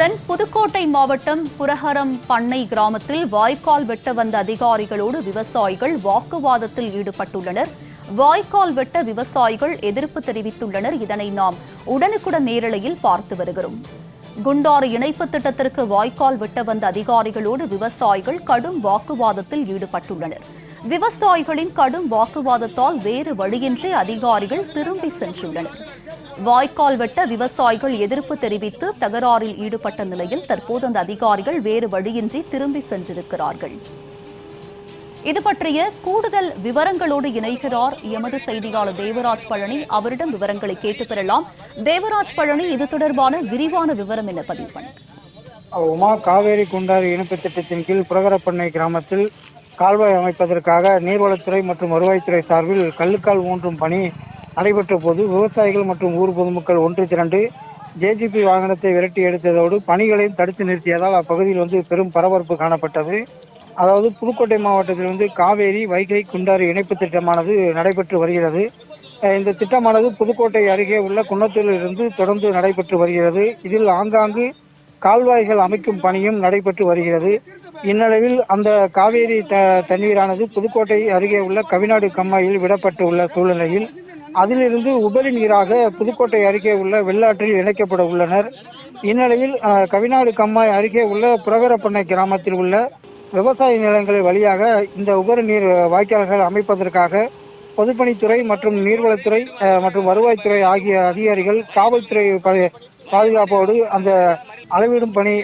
இத்துடன் புதுக்கோட்டை மாவட்டம் புரஹரம் பண்ணை கிராமத்தில் வாய்க்கால் வெட்ட வந்த அதிகாரிகளோடு விவசாயிகள் வாக்குவாதத்தில் ஈடுபட்டுள்ளனர். வாய்க்கால் வெட்ட விவசாயிகள் எதிர்ப்பு தெரிவித்துள்ளனர். இதனை நாம் உடனுக்குடன் நேரலையில் பார்த்து வருகிறோம். குண்டாறு இணைப்பு திட்டத்திற்கு வாய்க்கால் வெட்ட வந்த அதிகாரிகளோடு விவசாயிகள் கடும் வாக்குவாதத்தில் ஈடுபட்டுள்ளனர். விவசாயிகளின் கடும் வாக்குவாதத்தால் வேறு வழியின்றி அதிகாரிகள் திரும்பி சென்றுள்ளனர். வாய்க்கால் வெட்ட விவசாயிகள் எதிர்ப்பு தெரிவித்து தகராறில் ஈடுபட்ட நிலையில் தற்போது அந்த அதிகாரிகள் வேறு வழியின்றி திரும்பி சென்றிருக்கிறார்கள். இது பற்றிய கூடுதல் விவரங்களோடு இணைகிறார் எமது செய்தியாளர் தேவராஜ் பழனி. அவரிடம் விவரங்களை கேட்டு பெறலாம். தேவராஜ் பழனி இது தொடர்பான விரிவான விவரம் என்ன பதிவு பண்ண? உமா காவேரி குண்டாறு இணைப்பு திட்டத்தின் கீழ் புரகரப்பண்ணை கிராமத்தில் கால்வாய் அமைப்பதற்காக நீர்வளத்துறை மற்றும் வருவாய்த்துறை சார்பில் கல்லுக்கால் ஊன்றும் பணி நடைபெற்ற போது விவசாயிகள் மற்றும் ஊர் பொதுமக்கள் ஒன்று திரண்டு ஜேஜிபி வாகனத்தை விரட்டி எடுத்ததோடு பணிகளையும் தடுத்து நிறுத்தியதால் அப்பகுதியில் வந்து பெரும் பரபரப்பு காணப்பட்டது. அதாவது புதுக்கோட்டை மாவட்டத்தில் வந்து காவேரி வைகை குண்டாறு இணைப்பு திட்டமானது நடைபெற்று வருகிறது. இந்த திட்டமானது புதுக்கோட்டை அருகே உள்ள குன்னத்தூரில் இருந்து தொடர்ந்து நடைபெற்று வருகிறது. இதில் ஆங்காங்கு கால்வாய்கள் அமைக்கும் பணியும் நடைபெற்று வருகிறது. இந்நிலையில் அந்த காவேரி த தண்ணீரானது புதுக்கோட்டை அருகே உள்ள கவிநாடு கம்மாயில் விடப்பட்டு உள்ள சூழ்நிலையில் அதிலிருந்து உபரி நீராக புதுக்கோட்டை அருகே உள்ள வெள்ளாற்றில் இணைக்கப்பட உள்ளனர். இந்நிலையில் கவிநாடு கம்மாய் அருகே உள்ள புரகரப்பண்ணை கிராமத்தில் உள்ள விவசாய நிலங்கள் வழியாக இந்த உபரி நீர் வாய்க்கால்கள் அமைப்பதற்காக பொதுப்பணித்துறை மற்றும் நீர்வளத்துறை மற்றும் வருவாய்த்துறை ஆகிய அதிகாரிகள் காவல்துறை ப- பாதுகாப்போடு அந்த அளவிடும் பணி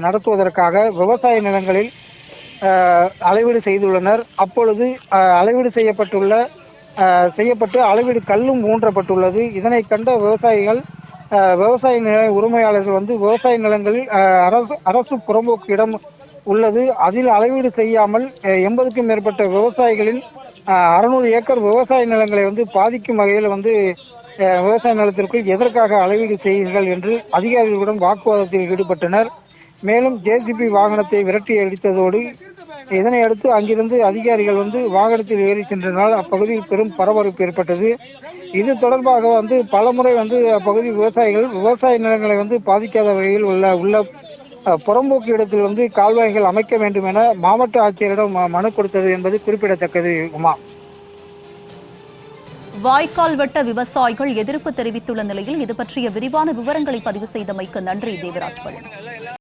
நடத்துவதற்காக விவசாய நிலங்களில் அளவீடு செய்துள்ளனர். அப்பொழுது அளவீடு செய்யப்பட்டுள்ள செய்யப்பட்டு அளவீடு கல்லும் ஊன்றப்பட்டுள்ளது. இதனை கண்ட விவசாயிகள் விவசாய நில உரிமையாளர்கள் வந்து விவசாய நிலங்களில் அரசு அரசு புறம்போக்கு இடம் உள்ளது. அதில் அளவீடு செய்யாமல் எண்பதுக்கும் மேற்பட்ட விவசாயிகளின் அறுநூறு ஏக்கர் விவசாய நிலங்களை வந்து பாதிக்கும் வகையில் வந்து விவசாய நிலத்திற்குள் எதற்காக அளவீடு செய்யுங்கள் என்று அதிகாரிகளுடன் வாக்குவாதத்தில் ஈடுபட்டனர். மேலும் ஜேசிபி வாகனத்தை விரட்டி அடித்ததோடு இதனை அடுத்து அங்கிருந்து அதிகாரிகள் வந்து வாகனத்தில் ஏறி சென்றனால் அப்பகுதியில் பெரும் பரபரப்பு ஏற்பட்டது. இது தொடர்பாக வந்து பலமுறை வந்து அப்பகுதி விவசாயிகள் விவசாய நிலங்களை வந்து பாதிக்காத வகையில் உள்ள உள்ள புறம்போக்கு இடத்தில் வந்து கால்வாய்கள் அமைக்க வேண்டும் என மாவட்ட ஆட்சியரிடம் ம- மனு கொடுத்தது என்பது குறிப்பிடத்தக்கது உமா. வாய்க்கால் வெட்ட விவசாயிகள் எதிர்ப்பு தெரிவித்துள்ள நிலையில் இது பற்றிய விரிவான விவரங்களை பதிவு செய்தமைக்கு நன்றி தேவராஜ் பழனி.